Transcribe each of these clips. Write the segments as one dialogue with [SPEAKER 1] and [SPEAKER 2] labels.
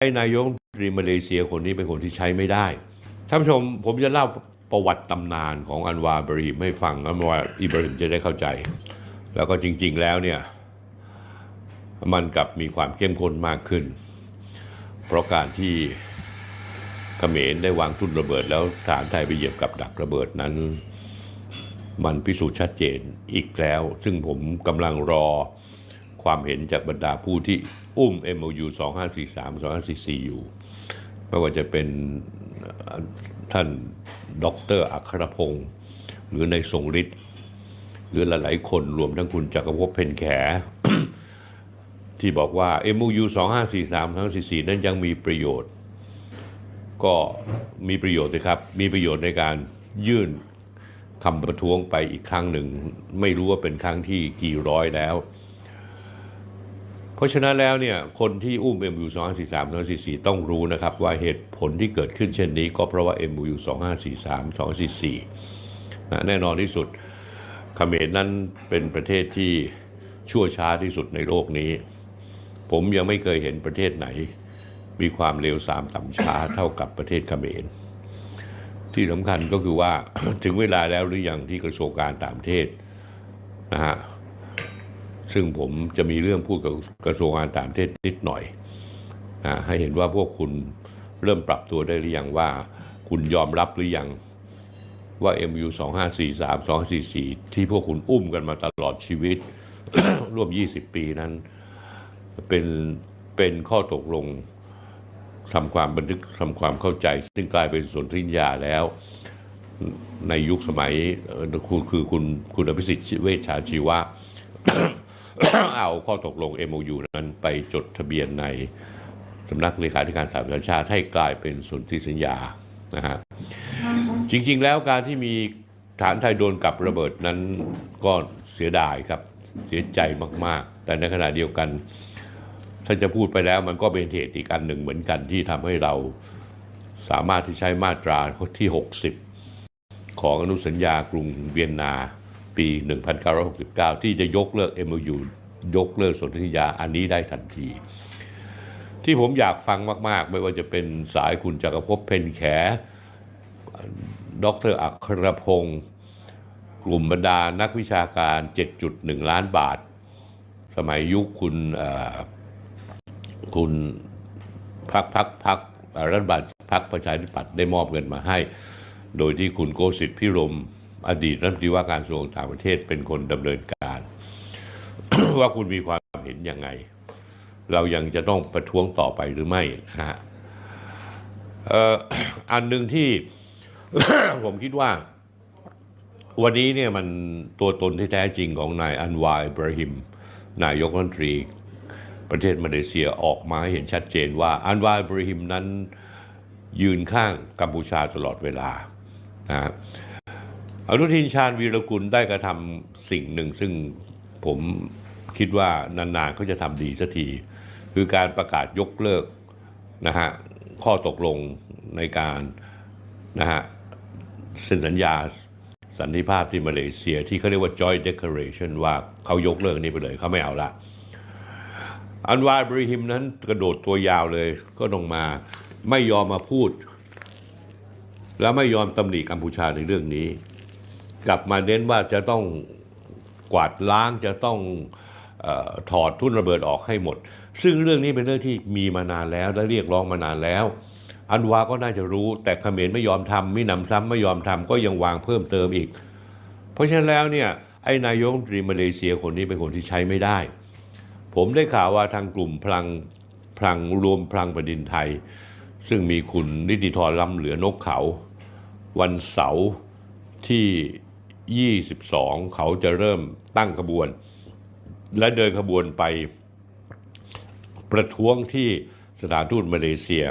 [SPEAKER 1] ไอ้นายกรีมาเลเซียคนนี้เป็นคนที่ใช้ไม่ได้ ท่านผู้ชมผมจะเล่าประวัติตำนานของอันวาบริมให้ฟังอันวาอิบริมจะได้เข้าใจ แล้วก็จริง ๆ แล้วเนี่ยมันกลับมีความเข้มข้นมากขึ้น เพราะการที่เขมรได้วางทุ่นระเบิด แล้วฐานไทยไปเหยียบกับดักระเบิดนั้น มันพิสูจน์ชัดเจนอีกแล้ว ซึ่งผมกำลังรอความเห็นจากบรรดาผู้ที่ อุ้ม MOU 2543 2544 อยู่ไม่ว่าจะเป็นท่านดรอัครพงศ์หรือในทรงฤทธิ์หรือหลายๆคนรวมทั้งคุณจักรภพเพนแข ที่บอกว่า MOU 2543 2544 นั้นยังมีประโยชน์ ก็มีประโยชน์สิครับ มีประโยชน์ในการยื่นคำประท้วงไปอีกครั้งหนึ่ง ไม่รู้ว่าเป็นครั้งที่กี่ร้อยแล้ว เพราะฉะนั้นแล้วเนี่ยคนที่อุ้ม MU 2543 2544 ต้องรู้นะครับว่าเหตุผลที่เกิดขึ้นเช่นนี้ก็เพราะว่า MU 2543 2544นะแน่นอนที่สุดเขมรนั้นเป็นประเทศที่ชั่วช้าที่สุดในโลกนี้ ผมยังไม่เคยเห็นประเทศไหน มีความเร็วสามต่ำช้าเท่ากับประเทศเขมร ที่สำคัญก็คือว่าถึงเวลาแล้วหรือยังที่กระทรวงการต่างประเทศนะฮะ ซึ่งผมจะมีเรื่องพูดกับกระทรวงการต่างประเทศนิดหน่อยนะให้เห็นว่าพวกคุณเริ่มปรับตัวได้หรือยังว่า คุณยอมรับหรือยังว่า MU 2543 2544 ที่พวกคุณอุ้มกันมาตลอดชีวิต ร่วม 20 ปีนั้น เป็นเป็นข้อตกลงทำความบันทึกทำความเข้าใจ ซึ่งกลายเป็นสนธิญญาแล้ว ในยุคสมัยคือคือคุณคุณอภิสิทธิ์เวชชาชีวะ เอาข้อตกลง MOU นั้นไปจดทะเบียนในสำนักเลขาธิการสหประชาชาติให้กลายเป็นสนธิสัญญานะฮะจริง ๆ แล้วการที่มีฐานไทยโดนกับระเบิดนั้นก็เสียดายครับเสียใจมาก ๆ แต่ในขณะเดียวกันถ้าจะพูดไปแล้วมันก็เป็นเหตุอีกอันหนึ่งเหมือนกันที่ทำให้เราสามารถที่ใช้มาตราที่ 60 ของอนุสัญญากรุงเวียนนา ปี 1969 ที่จะยกเลิก MOU ยกเลิกสนธิสัญญาอันนี้ได้ทันที ที่ผมอยากฟังมาก ๆ ไม่ว่าจะเป็นสายคุณจักรภพเพนแข ดรอัครพงศ์กลุ่มบรรดานักวิชาการ 7.1 ล้านบาท สมัยยุคคุณคุณพักพักพักรัฐบาลพักประชาธิปัตย์ได้มอบเงินมาให้ โดยที่คุณโกสิทธิ์พิรม อดีตรัฐมนตรีว่าการกระทรวงต่างประเทศเป็นคนดำเนินการ ว่าคุณมีความเห็นยังไง เรายังจะต้องประท้วงต่อไปหรือไม่นะฮะอันหนึ่งที่ผมคิดว่า วันนี้เนี่ยมันตัวตนที่แท้จริงของนายอันวาอิบราฮิม นายกรัฐมนตรี ประเทศมาเลเซียออกมาให้เห็นชัดเจนว่า อันวาอิบราฮิมนั้นยืนข้างกัมพูชาตลอดเวลานะฮะ อนุทินชาญวีรกุลได้กระทำสิ่งหนึ่ง ซึ่งผมคิดว่านานๆเขาจะทำดีสักที คือการประกาศยกเลิกนะฮะข้อตกลงในการนะฮะเซ็นสัญญาสันติภาพที่มาเลเซียที่เขาเรียกว่า Joint Declaration ว่าเขายกเลิกนี้ไปเลยเขาไม่เอาละอันวาบริฮิมนั้นกระโดดตัวยาวเลยก็ลงมาไม่ยอมมาพูด แล้วไม่ยอมตำหนิกัมพูชาในเรื่องนี้ กลับมาเน้นว่าจะต้องกวาดล้างจะต้องออถอดทุ่นระเบิดออกให้หมด ซึ่งเรื่องนี้เป็นเรื่องที่มีมานานแล้วและเรียกร้องมานานแล้ว อันวาก็น่าจะรู้แต่เขมรไม่ยอมทำมิหนำซ้ำไม่ยอมทำก็ยังวางเพิ่มเติมอีก เพราะฉะนั้นแล้วเนี่ยไอ้นายกรัฐมนตรีมาเลเซียคนนี้เป็นคนที่ใช้ไม่ได้ ผมได้ข่าวว่าทางกลุ่มพลังพลังรวมพลังแผ่นดินไทย ซึ่งมีคุณนิติธรล้ำเหลือนกเขา วันเสาร์ที่ 22 เขาจะเริ่มตั้งขบวน และเดินขบวนไปประท้วงที่สถานทูตมาเลเซีย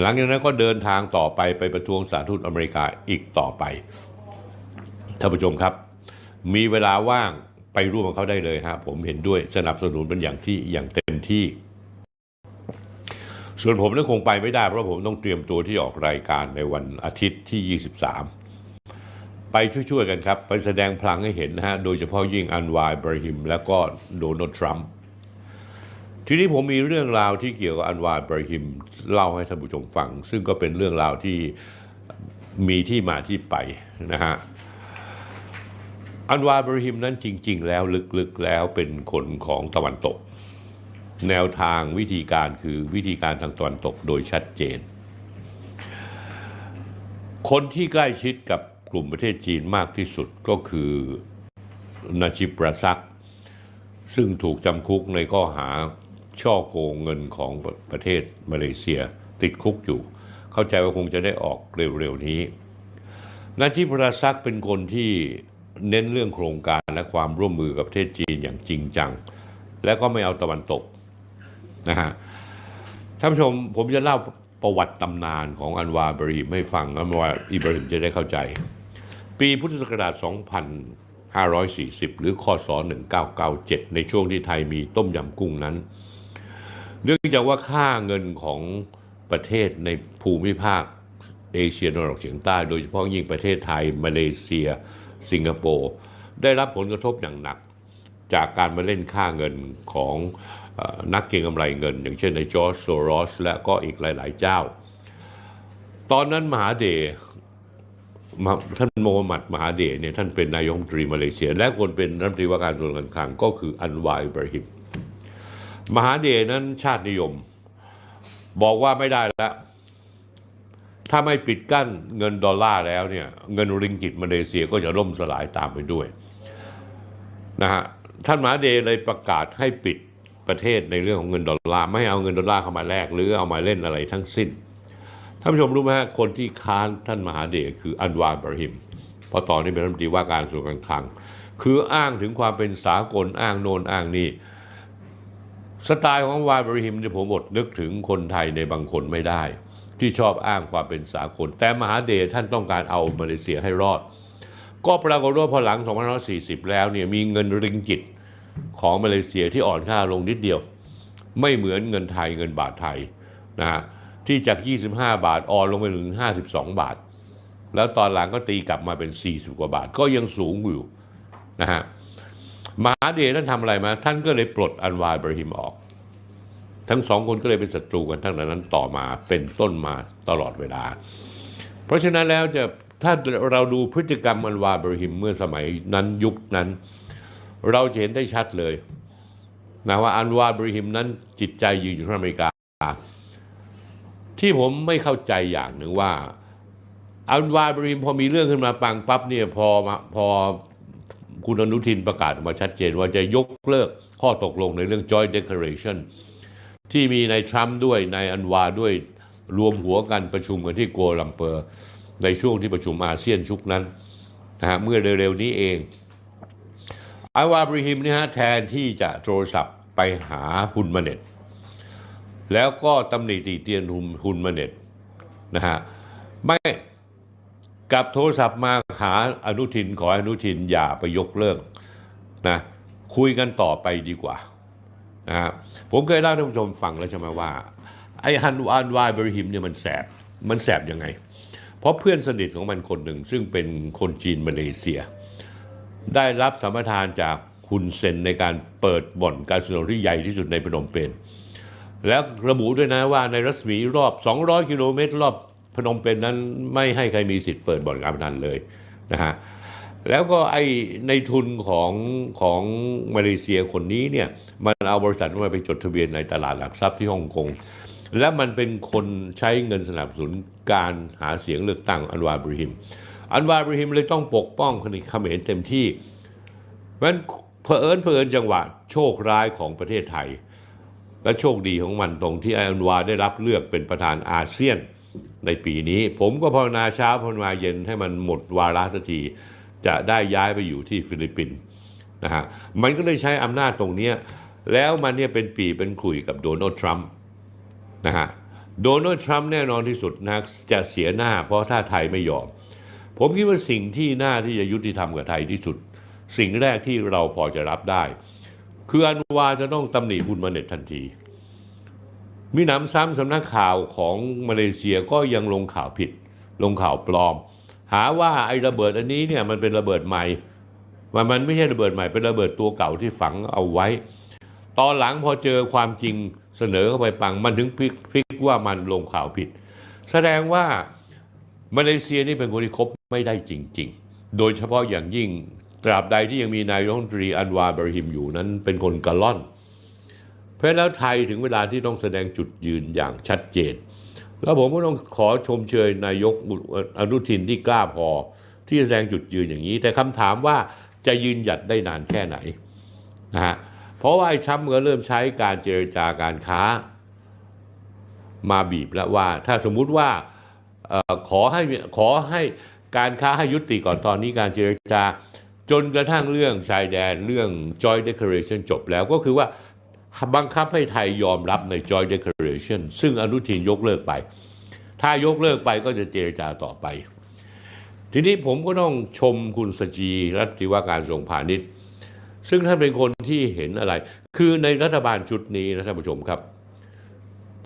[SPEAKER 1] หลังจากนั้นก็เดินทางต่อไปไปประท้วงสถานทูตอเมริกาอีกต่อไปท่านผู้ชมครับ มีเวลาว่างไปร่วมกับเขาได้เลยฮะผมเห็นด้วยสนับสนุนเป็นอย่างที่อย่างเต็มที่ ส่วนผมนั้นคงไปไม่ได้เพราะผมต้องเตรียมตัวที่ออกรายการในวันอาทิตย์ที่ 23 ไปช่วยๆกันครับ ไปแสดงพลังให้เห็นนะฮะ โดยเฉพาะยิ่งอันวายบราฮิม แล้วก็โดนัลด์ทรัมป์ทีนี้ผมมีเรื่องราวที่เกี่ยวกับอันวาบราฮิมเล่าให้ท่านผู้ชมฟัง ซึ่งก็เป็นเรื่องราวที่มีที่มาที่ไปนะฮะอันวาบราฮิมนั้นจริง ๆ แล้วลึกๆแล้วเป็นคนของตะวันตก แนวทางวิธีการคือวิธีการทางตะวันตกโดยชัดเจน คนที่ใกล้ชิดกับ กลุ่มประเทศจีนมากที่สุดก็คือนาจิปราซัก ซึ่งถูกจำคุกในข้อหาช่อโกงเงินของประเทศมาเลเซียติดคุกอยู่ เข้าใจว่าคงจะได้ออกเร็วๆนี้นาจิปราซักเป็นคนที่เน้นเรื่องโครงการและความร่วมมือกับประเทศจีนอย่างจริงจัง และก็ไม่เอาตะวันตกนะฮะท่านผู้ชมผมจะเล่าประวัติตำนานของอันวาบรีมให้ฟังอันวาอิบราฮิมจะได้เข้าใจ ปีพุทธศักราช 2540 หรือคศ 1997 ในช่วงที่ไทยมีต้มยำกุ้งนั้น เนื่องจากว่าค่าเงินของประเทศในภูมิภาคเอเชียตะวันออกเฉียงใต้ โดยเฉพาะยิ่งประเทศไทย มาเลเซีย สิงคโปร์ ได้รับผลกระทบอย่างหนัก จากการมาเล่นค่าเงินของนักเก็งกำไรเงิน อย่างเช่นในจอร์จโซรอสและก็อีกหลาย ๆ เจ้า ตอนนั้นมหาเดช ท่านโมฮัมหมัดมหาเดชเนี่ยท่านเป็นนายกรัฐมนตรีมาเลเซีย และคนเป็นรัฐมนตรีว่าการกระทรวงการคลังก็คืออันวาอิบราฮิมมหาเดชนั้นชาตินิยม บอกว่าไม่ได้แล้ว ถ้าไม่ปิดกั้นเงินดอลลาร์แล้วเนี่ยเงินริงกิตมาเลเซียก็จะล่มสลายตามไปด้วยนะฮะท่านมหาเดชเลยประกาศให้ปิดประเทศในเรื่องของเงินดอลลาร์ไม่เอาเงินดอลลาร์เข้ามาแลกหรือเอามาเล่นอะไรทั้งสิ้นานผู้ชมรู้ไหมฮะคนที่ค้านท่านมหาเดชคืออันวาบราฮิมเพราะตอนนี้เป็นรัฐมนตรีว่าการกระทรวงการคลัง คืออ้างถึงความเป็นสากลอ้างโนนอ้างนี่สไตล์ของวายบริฮิมเนี่ยผมอดนึกถึงคนไทยในบางคนไม่ได้ ที่ชอบอ้างความเป็นสากล แต่มหาเดชท่านต้องการเอามาเลเซียให้รอด ก็ปรากฏว่าพอหลัง 2540 แล้วเนี่ยมีเงินริงกิตของมาเลเซียที่อ่อนค่าลงนิดเดียว ไม่เหมือนเงินไทยเงินบาทไทยนะฮะ ที่จาก 25 บาท อ่อนลงไปถึง 52 บาท แล้วตอนหลังก็ตีกลับมาเป็น 40 กว่าบาท ก็ยังสูงอยู่นะฮะมาเดชท่านทำอะไรมา ท่านก็เลยปลดอันวาบราฮิมออก ทั้งสองคนก็เลยเป็นศัตรูกันตั้งนั้นต่อมาเป็นต้นมาตลอดเวลา เพราะฉะนั้นแล้วจะถ้าเราดูพฤติกรรมอันวาบราฮิมเมื่อสมัยนั้นยุคนั้น เราจะเห็นได้ชัดเลยนะว่าอันวาบราฮิมนั้นจิตใจยืนอยู่ที่อเมริกา ที่ผมไม่เข้าใจอย่างหนึ่งว่า อันวาบริมพอมีเรื่องขึ้นมาปังปั๊บเนี่ยพอมาพอคุณอนุทินประกาศออกมาชัดเจนว่าจะยกเลิกข้อตกลงในเรื่อง Joint Declaration ที่มีในทรัมป์ด้วยในอันวาด้วยรวมหัวกันประชุมกันที่โกลัมเปอร์ ในช่วงที่ประชุมอาเซียนชุกนั้นนะฮะเมื่อเร็วๆนี้เองอาวาบริฮิมเนี่ยฮะแทนที่จะโทรศัพท์ไปหาฮุนมาเน็ต แล้วก็ตำหนิติเตียนฮุนฮุนมาเน็ตนะฮะไม่กลับโทรศัพท์มาหาอนุทินขออนุทินอย่าไปยกเลิกนะคุยกันต่อไปดีกว่านะฮะผมเคยเล่าท่านผู้ชมฟังแล้วใช่ไหมว่า ไอ้ฮันวานวายบริฮิมเนี่ยมันแสบมันแสบยังไง เพราะเพื่อนสนิทของมันคนหนึ่ง ซึ่งเป็นคนจีนมาเลเซีย ได้รับสัมปทานจากคุณเซนในการเปิดบ่อนการสนที่ใหญ่ที่สุดในพนมเปญ แล้วระบุด้วยนะว่าในรัศมีรอบ 200 กิโลเมตร รอบพนมเปญนนั้นไม่ให้ใครมีสิทธิ์เปิดบ่อนการพนันเลยนะฮะแล้วก็ไอในทุนของของมาเลเซียคนนี้เนี่ยมันเอาบริษัทมาไปจดทะเบียนในตลาดหลักทรัพย์ที่ฮ่องกงและมันเป็นคนใช้เงินสนับสนุนการหาเสียงเลือกตั้งอันวาบริฮิม อันวาบริฮิมเลยต้องปกป้องคณิเขมรเต็มที่เพราะฉะนั้นเผอิญเผอิญจังหวะโชคร้ายของประเทศไทย และโชคดีของมันตรงที่อันวาได้รับเลือกเป็นประธานอาเซียนในปีนี้ ผมก็ภาวนาเช้าภาวนาเย็นให้มันหมดวาระสักทีจะได้ย้ายไปอยู่ที่ฟิลิปปินส์นะฮะมันก็เลยใช้อำนาจตรงนี้แล้วมันเนี่ยเป็นปีเป็นขุยกับโดนัลด์ทรัมป์นะฮะโดนัลด์ทรัมป์แน่นอนที่สุดนะจะเสียหน้าเพราะถ้าไทยไม่ยอม ผมคิดว่าสิ่งที่น่าที่จะยุติธรรมกับไทยที่สุด สิ่งแรกที่เราพอจะรับได้ คืออันวาจะต้องตำหนิคุณมาเน็ตทันที มีหนำซ้ำสำนักข่าวของมาเลเซียก็ยังลงข่าวผิด ลงข่าวปลอม หาว่าไอ้ระเบิดอันนี้เนี่ยมันเป็นระเบิดใหม่มันมันไม่ใช่ระเบิดใหม่เป็นระเบิดตัวเก่าที่ฝังเอาไว้ ตอนหลังพอเจอความจริงเสนอเข้าไปปังมันถึงพลิกพลิกว่ามันลงข่าวผิด แสดงว่ามาเลเซียนี่เป็นคนที่คบไม่ได้จริง ๆ โดยเฉพาะอย่างยิ่ง ตราบใดที่ยังมีนายกรัฐมนตรีอันวาบรหิมอยู่นั้นเป็นคนกะล่อน เพราะฉะนั้นแล้วไทยถึงเวลาที่ต้องแสดงจุดยืนอย่างชัดเจน แล้วผมก็ต้องขอชมเชยนายกอนุทินที่กล้าพอที่จะแสดงจุดยืนอย่างนี้ แต่คำถามว่าจะยืนหยัดได้นานแค่ไหนนะฮะเพราะว่าไอ้ทรัมป์ก็เริ่มใช้การเจรจาการค้า มาบีบแล้วว่า ถ้าสมมุติว่าขอให้ขอให้การค้าให้ยุติก่อนตอนนี้การเจรจา จนกระทั่งเรื่องชายแดนเรื่อง Joint Declaration จบแล้วก็คือว่าบังคับให้ไทยยอมรับใน Joint Declaration ซึ่งอนุทินยกเลิกไป ถ้ายกเลิกไปก็จะเจรจาต่อไป ทีนี้ผมก็ต้องชมคุณสจีรัฐมนตรีว่าการทรงพาณิชย์ ซึ่งท่านเป็นคนที่เห็นอะไร คือในรัฐบาลชุดนี้นะท่านผู้ชมครับ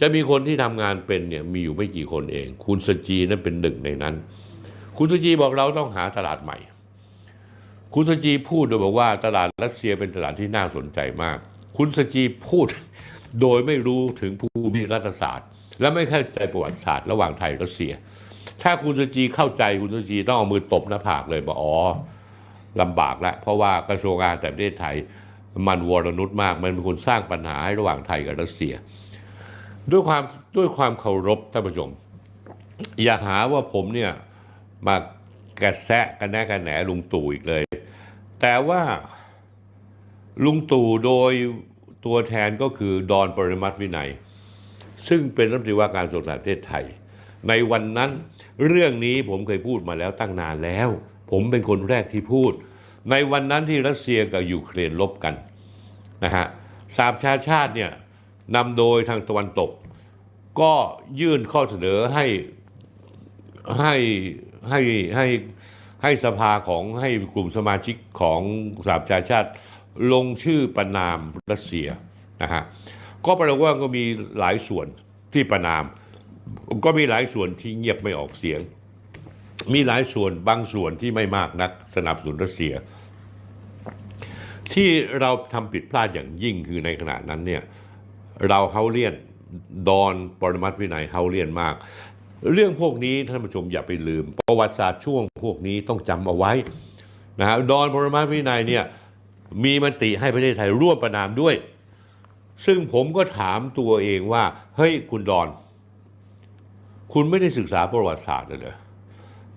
[SPEAKER 1] จะมีคนที่ทำงานเป็นเนี่ยมีอยู่ไม่กี่คนเอง คุณสจีนั้นเป็นหนึ่งในนั้น คุณสจีบอกเราต้องหาตลาดใหม่ คุณสจีพูดโดยบอกว่าตลาดรัสเซียเป็นตลาดที่น่าสนใจมาก คุณสจีพูดโดยไม่รู้ถึงภูมิรัฐศาสตร์ และไม่เข้าใจประวัติศาสตร์ระหว่างไทยรัสเซีย ถ้าคุณสจีเข้าใจคุณสจีต้องเอามือตบหน้าผากเลยบอกอ๋อลำบากแล้วเพราะว่ากระทรวงการต่างประเทศไทยมันวรนุษมาก มันเป็นคนสร้างปัญหาให้ระหว่างไทยกับรัสเซีย ด้วยความด้วยความเคารพท่านผู้ชม อย่าหาว่าผมเนี่ยมากระแซะกันแน่กันแหนลุงตู่อีกเลย แต่ว่าลุงตู่โดยตัวแทนก็คือดอนปริมัติวินัย ซึ่งเป็นรัฐมนตรีว่าการกระทรวงต่างประเทศไทย ในวันนั้นเรื่องนี้ผมเคยพูดมาแล้วตั้งนานแล้ว ผมเป็นคนแรกที่พูด ในวันนั้นที่รัสเซียกับยูเครนลบกันนะฮะสามชาชาติเนี่ยนำโดยทางตะวันตก ก็ยื่นข้อเสนอให้ให้ให้ให้ ให้สภาของให้กลุ่มสมาชิกของสามชาชาติ ลงชื่อประนามรัสเซียนะฮะก็แปลว่าก็มีหลายส่วนที่ประนาม ก็มีหลายส่วนที่เงียบไม่ออกเสียง มีหลายส่วนบางส่วนที่ไม่มากนักสนับสนุนรัสเซีย ที่เราทำผิดพลาดอย่างยิ่งคือในขณะนั้นเนี่ยเราเฮาเลียนดอนปรมัตวินัยเฮาเลียนมาก เรื่องพวกนี้ท่านผู้ชมอย่าไปลืม ประวัติศาสตร์ช่วงพวกนี้ต้องจำเอาไว้นะฮะดอนปรมัตถ์วินัยเนี่ยมีมติให้ประเทศไทยร่วมประนามด้วย ซึ่งผมก็ถามตัวเองว่า เฮ้ยคุณดอน คุณไม่ได้ศึกษาประวัติศาสตร์เลยเหรอ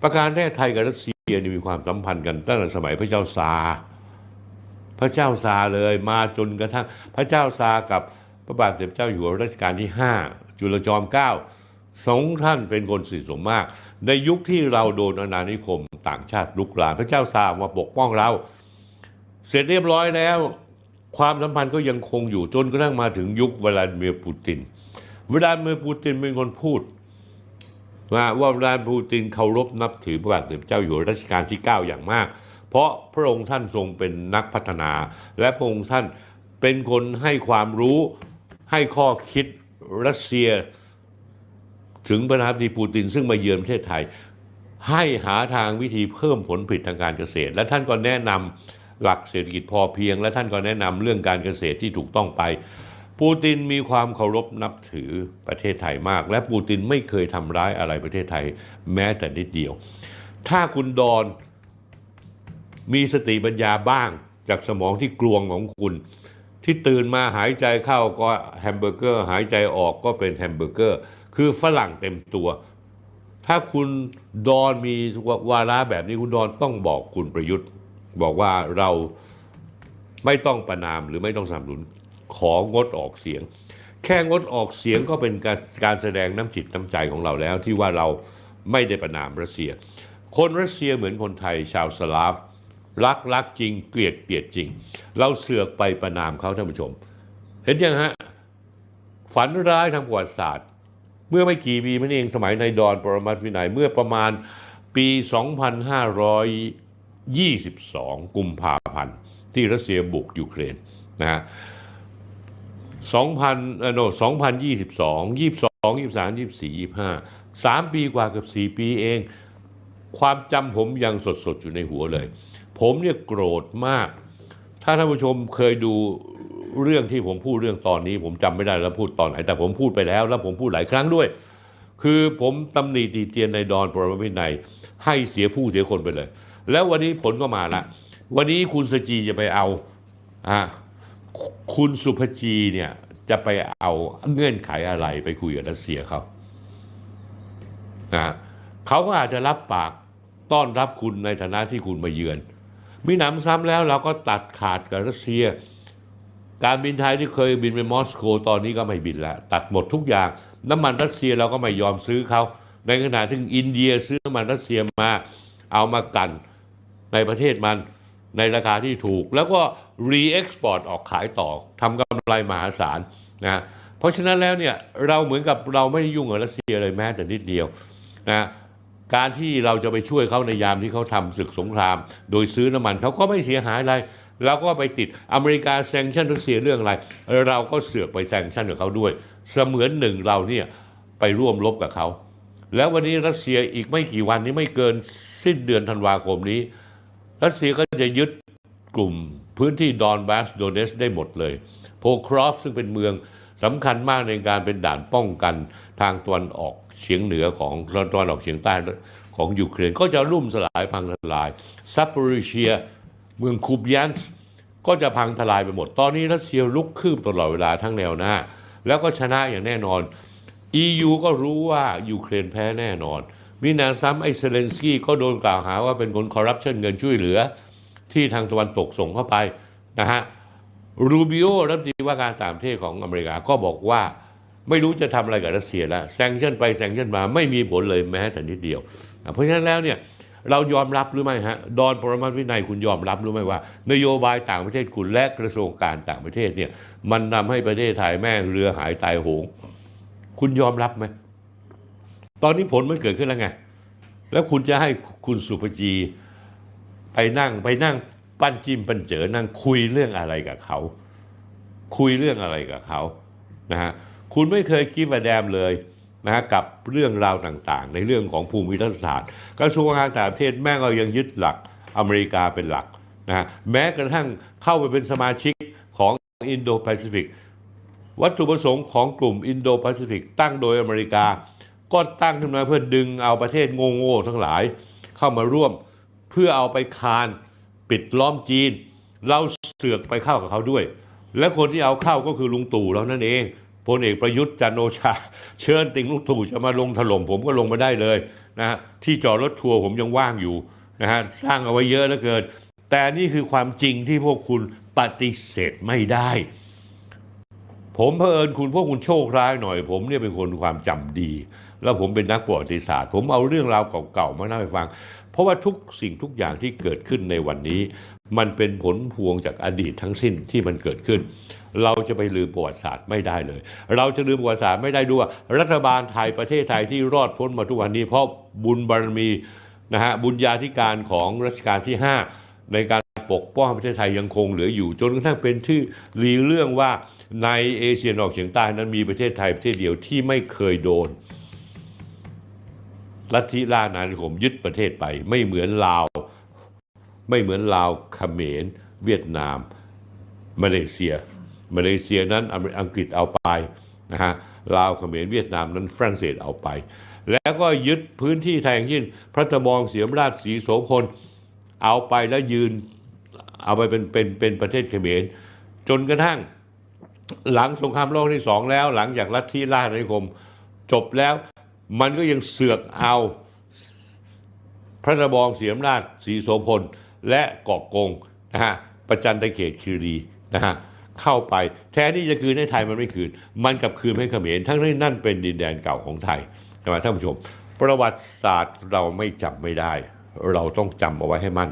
[SPEAKER 1] ประการแรกไทยกับรัสเซียนี่มีความสัมพันธ์กันตั้งแต่สมัยพระเจ้าซาพระเจ้าซาเลยมาจนกระทั่งพระเจ้าซากับพระบาทสมเด็จเจ้าอยู่หัวรัชกาลที่ 5 จุลจอมเกล้า สองท่านเป็นคนสนิทสมมาก ในยุคที่เราโดนอาณานิคมต่างชาติลุกลามพระเจ้าซามาปกป้องเรา เสร็จเรียบร้อยแล้ว ความสัมพันธ์ก็ยังคงอยู่จนกระทั่งมาถึงยุควลาดิเมียร์ปูตินวลาดิเมียร์ปูตินเป็นคนพูดว่าว่าวลาดิเมียร์ปูตินเคารพนับถือพระบาทสมเด็จเจ้าอยู่หัวรัชกาลที่ 9 อย่างมาก เพราะพระองค์ท่านทรงเป็นนักพัฒนา และพระองค์ท่านเป็นคนให้ความรู้ให้ข้อคิดรัสเซีย ถึงประธานาธิบดีปูตินซึ่งมาเยือนประเทศไทย ให้หาทางวิธีเพิ่มผลผลิตทางการเกษตร และท่านก็แนะนำหลักเศรษฐกิจพอเพียง และท่านก็แนะนำเรื่องการเกษตรที่ถูกต้องไป ปูตินมีความเคารพนับถือประเทศไทยมาก และปูตินไม่เคยทำร้ายอะไรประเทศไทยแม้แต่นิดเดียว ถ้าคุณดอนมีสติปัญญาบ้างจากสมองที่กลวงของคุณ ที่ตื่นมาหายใจเข้าก็แฮมเบอร์เกอร์ หายใจออกก็เป็นแฮมเบอร์เกอร์ คือฝรั่งเต็มตัว ถ้าคุณดอนมีวาระแบบนี้คุณดอนต้องบอกคุณประยุทธ์ บอกว่าเราไม่ต้องประนามหรือไม่ต้องสนับสนุนของดออกเสียง แค่งดออกเสียงก็เป็นการการแสดงน้ำจิตน้ำใจของเราแล้ว ที่ว่าเราไม่ได้ประนามรัสเซีย คนรัสเซียเหมือนคนไทยชาวสลาฟรักรักจริงเกลียดเกลียดจริง เราเสือกไปประนามเขาท่านผู้ชม เห็นยังฮะ ฝันร้ายทางประวัติศาสตร์ เมื่อไม่กี่ปีมานี้เองสมัยในดอนปรมัตวินัยเมื่อประมาณปี 2522 กุมภาพันธ์ที่รัสเซียบุกยูเครนนะฮะ2000เอ่อโน2022 22 23 24 25 3 ปีกว่ากับ 4 ปีเอง ความจำผมยังสดๆ อยู่ในหัวเลย ผมเนี่ยโกรธมาก ถ้าท่านผู้ชมเคยดูเรื่องที่ผมพูดเรื่องตอนนี้ ผมจำไม่ได้แล้วพูดตอนไหน แต่ผมพูดไปแล้ว แล้วผมพูดหลายครั้งด้วย คือผมตำหนิตีเตียนในดอนปรมินัยให้เสียผู้เสียคนไปเลย แล้ววันนี้ผลก็มาละวันนี้คุณสจีจะไปเอาอ่าคุณสุภจีเนี่ยจะไปเอาเงื่อนไขอะไรไปคุยกับรัสเซียเขานะเขาก็อาจจะรับปากต้อนรับคุณในฐานะที่คุณมาเยือน มีหนำซ้ำแล้วเราก็ตัดขาดกับรัสเซีย การบินไทยที่เคยบินไปมอสโกตอนนี้ก็ไม่บินแล้ว ตัดหมดทุกอย่าง น้ำมันรัสเซียเราก็ไม่ยอมซื้อเขา ในขณะที่อินเดียซื้อน้ำมันรัสเซียมาเอามากันในประเทศมันในราคาที่ถูก แล้วก็รีเอ็กซ์พอร์ตออกขายต่อทำกำไรมหาศาลนะเพราะฉะนั้นแล้วเนี่ยเราเหมือนกับเราไม่ได้ยุ่งกับรัสเซียเลยแม้แต่นิดเดียวนะ การที่เราจะไปช่วยเขาในยามที่เขาทำศึกสงคราม โดยซื้อน้ำมันเขาก็ไม่เสียหายอะไรเราก็ไปติดอเมริกาแซงชั่นรัสเซียเรื่องอะไร เราก็เสือกไปแซงชั่นกับเขาด้วย เสมือนหนึ่งเราเนี่ยไปร่วมรบกับเขา แล้ววันนี้รัสเซียอีกไม่กี่วันนี้ไม่เกินสิ้นเดือนธันวาคมนี้ รัสเซียก็จะยึดกลุ่มพื้นที่ดอนบาสโดเนสได้หมดเลย โพครอฟซึ่งเป็นเมืองสำคัญมากในการเป็นด่านป้องกันทางตะวันออก เฉียงเหนือของตะวันออกเฉียงใต้ของยูเครนก็จะรุ่มสลายพังทลายซัปโปริเชียเมืองคูบยันส์ก็จะพังทลายไปหมด ตอนนี้รัสเซียลุกคืบตลอดเวลาทั้งแนวหน้า แล้วก็ชนะอย่างแน่นอน EU ก็รู้ว่ายูเครนแพ้แน่นอนมีนาซ้ำไอเซเลนสกี้ก็โดนกล่าวหาว่าเป็นคนคอร์รัปชันเงินช่วยเหลือ ที่ทางตะวันตกส่งเข้าไปนะฮะรูบิโอรัฐมนตรีว่าการต่างประเทศของอเมริกาก็บอกว่า ไม่รู้จะทำอะไรกับรัสเซียแล้วแซงชั่นไปแซงชั่นมาไม่มีผลเลยแม้แต่นิดเดียว เพราะฉะนั้นแล้วเนี่ยเรายอมรับหรือไม่ฮะดอนปรมัตวินัยคุณยอมรับหรือไม่ว่า นโยบายต่างประเทศคุณและกระทรวงการต่างประเทศเนี่ยมันทำให้ประเทศไทยแม่เรือหายตายโหง คุณยอมรับไหมตอนนี้ผลมันเกิดขึ้นแล้วไง แล้วคุณจะให้คุณสุภจีไปนั่งไปนั่งปั้นจิ้มปั้นเจอนั่งคุยเรื่องอะไรกับเขา คุยเรื่องอะไรกับเขานะฮะ คุณไม่เคยกิฟต์แดมเลยนะฮะกับเรื่องราวต่างๆ ในเรื่องของภูมิรัฐศาสตร์กระทรวงการต่างประเทศแม่งก็ยังยึดหลักอเมริกาเป็นหลักนะฮะแม้กระทั่งเข้าไปเป็นสมาชิกของอินโดแปซิฟิกวัตถุประสงค์ของกลุ่มอินโดแปซิฟิกตั้งโดยอเมริกา ก็ตั้งขึ้นมาเพื่อดึงเอาประเทศโง่ๆทั้งหลาย เข้ามาร่วมเพื่อเอาไปคานปิดล้อมจีน เราเสือกไปเข้ากับเขาด้วย และคนที่เอาเข้าก็คือลุงตู่แล้วนั่นเอง พลเอกประยุทธ์จันโอชา เชิญติงลุงตู่จะมาลงถล่มผมก็ลงมาได้เลยนะฮะที่จอดรถทัวร์ผมยังว่างอยู่นะฮะสร้างเอาไว้เยอะเหลือเกิน แต่นี่คือความจริงที่พวกคุณปฏิเสธไม่ได้ ผมเผอิญคุณพวกคุณโชคร้ายหน่อย ผมเนี่ยเป็นคนความจำดี แล้วผมเป็นนักประวัติศาสตร์ ผมเอาเรื่องราวเก่าๆมาเล่าให้ฟัง เพราะว่าทุกสิ่งทุกอย่างที่เกิดขึ้นในวันนี้ มันเป็นผลพวงจากอดีตทั้งสิ้นที่มันเกิดขึ้น เราจะไปลืมประวัติศาสตร์ไม่ได้เลย เราจะลืมประวัติศาสตร์ไม่ได้ด้วย รัฐบาลไทยประเทศไทยที่รอดพ้นมาทุกวันนี้ เพราะบุญบารมีนะฮะบุญญาธิการของรัชกาลที่ 5 ในการปกป้องประเทศไทยยังคงเหลืออยู่ จนกระทั่งเป็นที่ลือเรื่องว่าในเอเชียนออกเฉียงใต้นั้นมีประเทศไทยประเทศเดียวที่ไม่เคยโดนลัทธิล่าอาณานิคมยึดประเทศไปไม่เหมือนลาว ไม่เหมือนลาวเขมร เวียดนาม มาเลเซีย มาเลเซียนั้นอเมริอังกฤษเอาไปนะฮะลาวเขมรเวียดนามนั้นฝรั่งเศสเอาไป แล้วก็ยึดพื้นที่ไทยอย่างเช่นพระตะบองเสียมราชสีโสพลเอาไปแล้วยืนเอาไปเป็นเป็นเป็นประเทศเขมร จนกระทั่งหลังสงครามโลกที่สองแล้ว หลังจากลัทธิล่าอาณานิคม จบแล้วมันก็ยังเสือกเอา พระตะบองเสียมราชสีโสพล และเกาะกงนะฮะประจันตเขตคีรีนะฮะเข้าไปแทนที่จะคืนให้ไทยมันไม่คืน มันกลับคืนให้เขมรทั้งที่นั่นเป็นดินแดนเก่าของไทยนะท่านผู้ชม ประวัติศาสตร์เราไม่จำไม่ได้ เราต้องจำเอาไว้ให้มั่น